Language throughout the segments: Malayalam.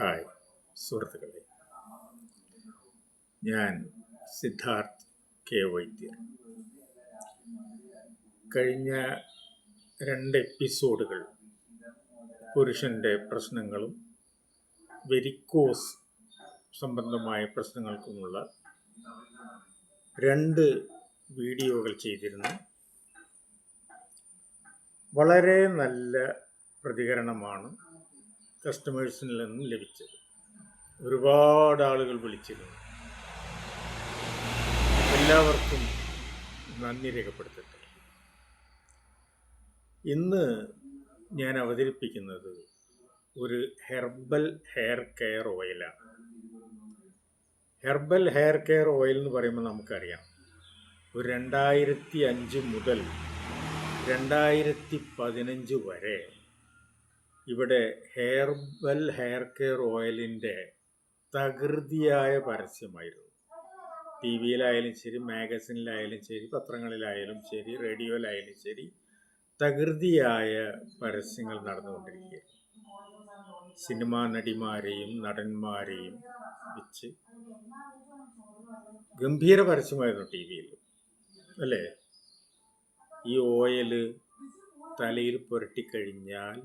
ഹായ് സുഹൃത്തുക്കളെ. ഞാൻ സിദ്ധാർത്ഥ് കെ വൈദ്യർ കഴിഞ്ഞ രണ്ട് എപ്പിസോഡുകൾ പുരുഷന്റെ പ്രശ്നങ്ങളും വെരിക്കോസ് സംബന്ധമായ പ്രശ്നങ്ങൾക്കുമുള്ള രണ്ട് വീഡിയോകൾ ചെയ്തിരുന്നു. വളരെ നല്ല പ്രതികരണമാണ് കസ്റ്റമേഴ്സിൽ നിന്നും ലഭിച്ചത്. ഒരുപാട് ആളുകൾ വിളിച്ചിരുന്നു. എല്ലാവർക്കും നന്ദി രേഖപ്പെടുത്തട്ടെ. ഇന്ന് ഞാൻ അവതരിപ്പിക്കുന്നത് ഒരു ഹെർബൽ ഹെയർ കെയർ ഓയിലാണ്. ഹെർബൽ ഹെയർ കെയർ ഓയിൽ എന്ന് പറയുമ്പോൾ നമുക്കറിയാം. ഒരു രണ്ടായിരത്തി അഞ്ച് മുതൽ രണ്ടായിരത്തി പതിനഞ്ച് വരെ ഇവിടെ ഹെയർബൽ ഹെയർ കെയർ ഓയിലിന്റെ തകൃതിയായ പരസ്യമായിരുന്നു. ടി വിയിലായാലും ശരി മാഗസിനിലായാലും ശരി പത്രങ്ങളിലായാലും ശരി റേഡിയോയിലായാലും ശരി തകൃതിയായ പരസ്യങ്ങൾ നടന്നുകൊണ്ടിരിക്കുകയാണ് സിനിമാ നടിമാരെയും നടന്മാരെയും വെച്ച് ഗംഭീര പരസ്യമായിരുന്നു ടി വിയിൽ. അല്ലേ? ഈ ഓയിൽ തലയിൽ പുരട്ടിക്കഴിഞ്ഞാൽ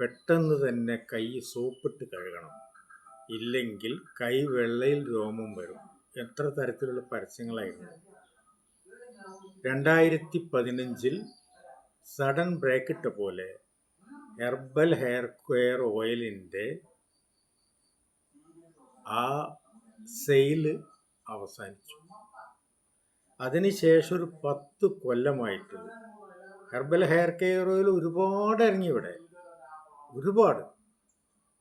പെട്ടെന്ന് തന്നെ കൈ സോപ്പിട്ട് കഴുകണം. ഇല്ലെങ്കിൽ കൈ വെള്ളയിൽ രോമം വരും. എത്ര തരത്തിലുള്ള പരസ്യങ്ങളായിരുന്നു. രണ്ടായിരത്തി പതിനഞ്ചിൽ സഡൻ ബ്രേക്ക് ഇട്ട പോലെ ഹെർബൽ ഹെയർ കെയർ ഓയിലിന്റെ ആ സെയിൽ അവസാനിച്ചു. അതിനുശേഷം ഒരു പത്ത് കൊല്ലമായിട്ട്. ഹെർബൽ ഹെയർ കെയർ ഓയിൽ ഒരുപാട് ഇറങ്ങി ഇവിടെ ഒരുപാട്.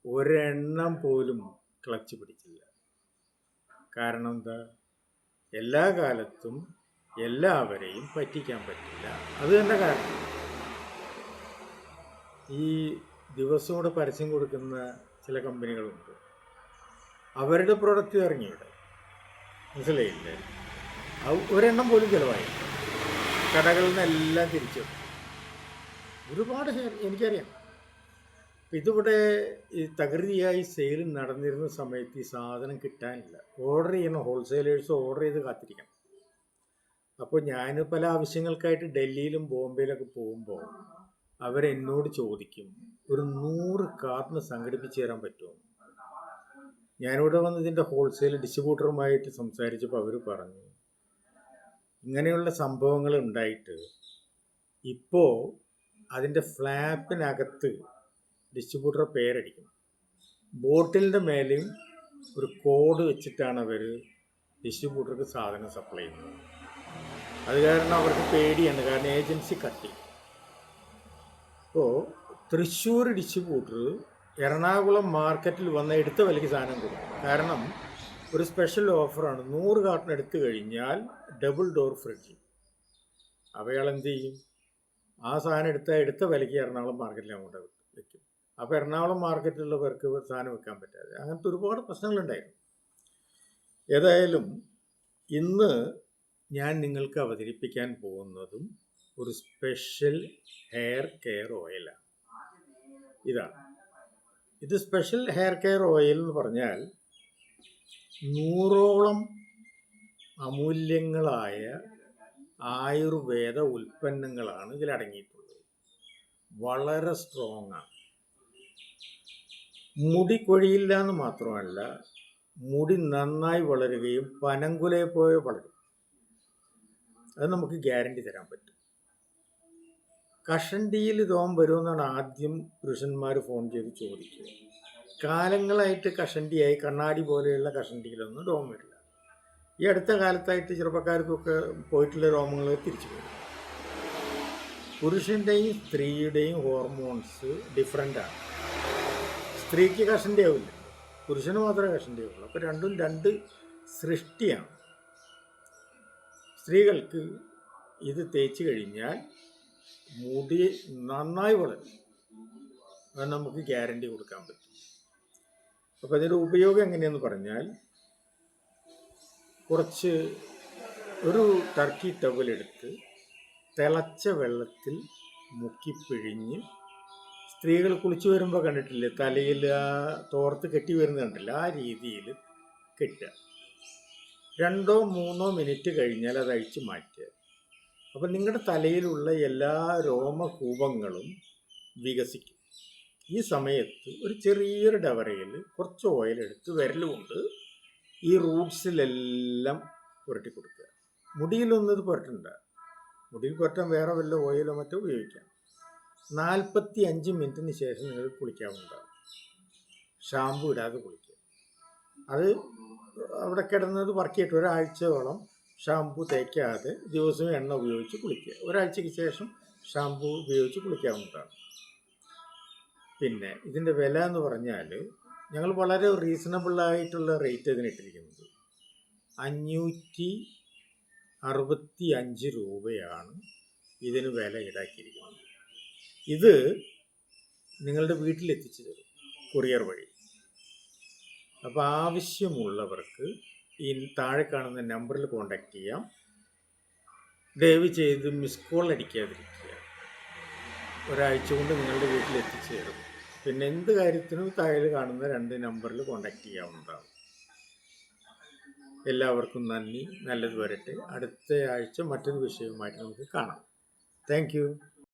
ഒരെണ്ണം പോലും ക്ലച്ച് പിടിച്ചില്ല. കാരണം എന്താ? എല്ലാ കാലത്തും എല്ലാവരെയും പറ്റിക്കാൻ പറ്റില്ല. അത് തന്നെ കാരണം. ഈ ദിവസവും കൂടെ പരസ്യം കൊടുക്കുന്ന ചില കമ്പനികളുണ്ട്. അവരുടെ പ്രൊഡക്റ്റ് ഇറങ്ങി മനസ്സിലായില്ലേ? ഒരെണ്ണം പോലും ചിലവായി കടകളിൽ നിന്നെല്ലാം തിരിച്ചു. ഒരുപാട് എനിക്കറിയാം. ഇതിവിടെ ഈ തകൃതിയായി സെയിൽ നടന്നിരുന്ന സമയത്ത് ഈ സാധനം കിട്ടാനില്ല. ഓർഡർ ചെയ്യണം ഹോൾസെയിലേഴ്സ് ഓർഡർ ചെയ്ത് കാത്തിരിക്കണം. അപ്പോൾ ഞാൻ പല ആവശ്യങ്ങൾക്കായിട്ട് ഡൽഹിയിലും ബോംബെയിലൊക്കെ പോകുമ്പോൾ അവരെന്നോട് ചോദിക്കും ഒരു നൂറ് കാർട്ടിന് സംഘടിപ്പിച്ച് തരാൻ പറ്റുമോ? ഞാനിവിടെ വന്ന് ഇതിന്റെ ഹോൾസെയിൽ ഡിസ്ട്രിബ്യൂട്ടറുമായിട്ട് സംസാരിച്ചപ്പോൾ അവർ പറഞ്ഞു ഇങ്ങനെയുള്ള സംഭവങ്ങൾ ഉണ്ടായിട്ട് ഇപ്പോൾ അതിന്റെ ഫ്ലാപ്പിനകത്ത് ഡിസ്ട്രിബ്യൂട്ടർ പേരടിക്കണം. ബോട്ടിലിന്റെ മേലെയും ഒരു കോഡ് വെച്ചിട്ടാണ് അവർ ഡിസ്ട്രിബ്യൂട്ടർക്ക് സാധനം സപ്ലൈ ചെയ്യുന്നത്. അത് കാരണം അവർക്ക് പേടിയാണ്. കാരണം ഏജൻസി കട്ടി അപ്പോൾ തൃശ്ശൂർ ഡിസ്ട്രിബ്യൂട്ടർ എറണാകുളം മാർക്കറ്റിൽ വന്ന എടുത്ത വിലയ്ക്ക് സാധനം കൊടുക്കും. കാരണം ഒരു സ്പെഷ്യൽ ഓഫറാണ് നൂറ് കാർട്ടൺ എടുത്തു കഴിഞ്ഞാൽ ഡബിൾ ഡോർ ഫ്രിഡ്ജ് അവയാൾ എന്ത് ചെയ്യും? ആ സാധനം എടുത്ത എടുത്ത വിലയ്ക്ക് എറണാകുളം മാർക്കറ്റിൽ അങ്ങോട്ട് വെക്കും. അപ്പോൾ എറണാകുളം മാർക്കറ്റിലുള്ളവർക്ക് സാധനം വെക്കാൻ പറ്റാതെ. അങ്ങനത്തെ ഒരുപാട് പ്രശ്നങ്ങളുണ്ടായിരുന്നു. ഏതായാലും ഇന്ന് ഞാൻ നിങ്ങൾക്ക് അവതരിപ്പിക്കാൻ പോകുന്നതും ഒരു സ്പെഷ്യൽ ഹെയർ കെയർ ഓയിലാണ് ഇതാണ്. ഇത് സ്പെഷ്യൽ ഹെയർ കെയർ ഓയിൽ എന്ന് പറഞ്ഞാൽ നൂറോളം അമൂല്യങ്ങളായ ആയുർവേദ ഉൽപ്പന്നങ്ങളാണ് ഇതിലടങ്ങിയിട്ടുള്ളത്. വളരെ സ്ട്രോങ് ആണ്. മുടി കൊഴിയില്ല എന്ന് മാത്രമല്ല മുടി നന്നായി വളരുകയും പനങ്കുലയെ പോലെ വളരും. അത് നമുക്ക് ഗ്യാരണ്ടി തരാൻ പറ്റും. കഷണ്ടിയിൽ രോഗം വരുമെന്നാണ് ആദ്യം പുരുഷന്മാർ ഫോൺ ചെയ്ത് ചോദിക്കുക കാലങ്ങളായിട്ട് കഷണ്ടിയായി കണ്ണാടി പോലെയുള്ള കഷണ്ടിയിലൊന്നും രോഗം വരില്ല. ഈ അടുത്ത കാലത്തായിട്ട് ചെറുപ്പക്കാർക്കൊക്കെ പോയിട്ടുള്ള രോമങ്ങൾ തിരിച്ചു വരും. പുരുഷന്റെയും സ്ത്രീയുടെയും ഹോർമോൺസ് ഡിഫറെന്റാണ് സ്ത്രീക്ക് കഷന്റെ ആവില്ല പുരുഷന് മാത്രമേ കഷന്റെ ആവുള്ളൂ അപ്പോൾ രണ്ടും രണ്ട് സൃഷ്ടിയാണ്. സ്ത്രീകൾക്ക് ഇത് തേച്ച് കഴിഞ്ഞാൽ മുടി നന്നായി വളരും. അത് നമുക്ക് ഗ്യാരണ്ടി കൊടുക്കാൻ പറ്റും. അപ്പോൾ അതിന്റെ ഉപയോഗം എങ്ങനെയെന്ന് പറഞ്ഞാൽ കുറച്ച് ഒരു ടർക്കി ടവലെടുത്ത് തിളച്ച വെള്ളത്തിൽ മുക്കി പിഴിഞ്ഞ് സ്ത്രീകൾ കുളിച്ചു വരുമ്പോൾ കണ്ടിട്ടില്ലേ? തലയിൽ ആ തോർത്ത് കെട്ടി വരുന്നത് കണ്ടില്ല? ആ രീതിയിൽ കെട്ടുക. രണ്ടോ മൂന്നോ മിനിറ്റ് കഴിഞ്ഞാൽ അത് അഴിച്ചു മാറ്റുക. അപ്പം നിങ്ങളുടെ തലയിലുള്ള എല്ലാ രോമകൂപങ്ങളും വികസിക്കും. ഈ സമയത്ത് ഒരു ചെറിയൊരു ഡവറയിൽ കുറച്ച് ഓയിൽ എടുത്ത് വിരലുകൊണ്ട് ഈ റൂട്ട്സിലെല്ലാം പുരട്ടി കൊടുക്കുക. മുടിയിലൊന്നും ഇത് പുരട്ടണ്ട. മുടിയിൽ പുരട്ടാൻ വേറെ വല്ല ഓയിലോ മറ്റോ ഉപയോഗിക്കാം. നാൽപ്പത്തി അഞ്ച് മിനിറ്റിന് ശേഷം നിങ്ങൾ കുളിക്കാവുന്നതാണ്. ഷാമ്പു ഇടാതെ കുളിക്കുക. അത് അവിടെ കിടന്നത് വർക്ക് ചെയ്തിട്ട് ഒരാഴ്ചയോളം ഷാമ്പു തേക്കാതെ ദിവസവും എണ്ണ ഉപയോഗിച്ച് കുളിക്കുക. ഒരാഴ്ചയ്ക്ക് ശേഷം ഷാമ്പു ഉപയോഗിച്ച് കുളിക്കാവുന്നതാണ്. പിന്നെ ഇതിന്റെ വില എന്ന് പറഞ്ഞാൽ ഞങ്ങൾ വളരെ റീസണബിളായിട്ടുള്ള റേറ്റ് ഇതിന് ഇട്ടിരിക്കുന്നത്. അഞ്ഞൂറ്റി അറുപത്തി അഞ്ച് രൂപയാണ് ഇതിന് വില ഈടാക്കിയിരിക്കുന്നത്. ഇത് നിങ്ങളുടെ വീട്ടിലെത്തിച്ചു തരും കൊറിയർ വഴി. അപ്പോൾ ആവശ്യമുള്ളവർക്ക് ഈ താഴെ കാണുന്ന നമ്പറിൽ കോണ്ടാക്ട് ചെയ്യാം. ദയവ് ചെയ്ത് മിസ് കോൾ അടിക്കാതിരിക്കുക. ഒരാഴ്ച കൊണ്ട് നിങ്ങളുടെ വീട്ടിൽ എത്തിച്ചു തരും. പിന്നെ എന്ത് കാര്യത്തിനും താഴെ കാണുന്ന രണ്ട് നമ്പറിൽ കോണ്ടാക്ട് ചെയ്യാവുന്നതാണ്. എല്ലാവർക്കും നന്ദി. നല്ലത് വരട്ടെ. അടുത്ത ആഴ്ച മറ്റൊരു വിഷയവുമായിട്ട് നമുക്ക് കാണാം. താങ്ക്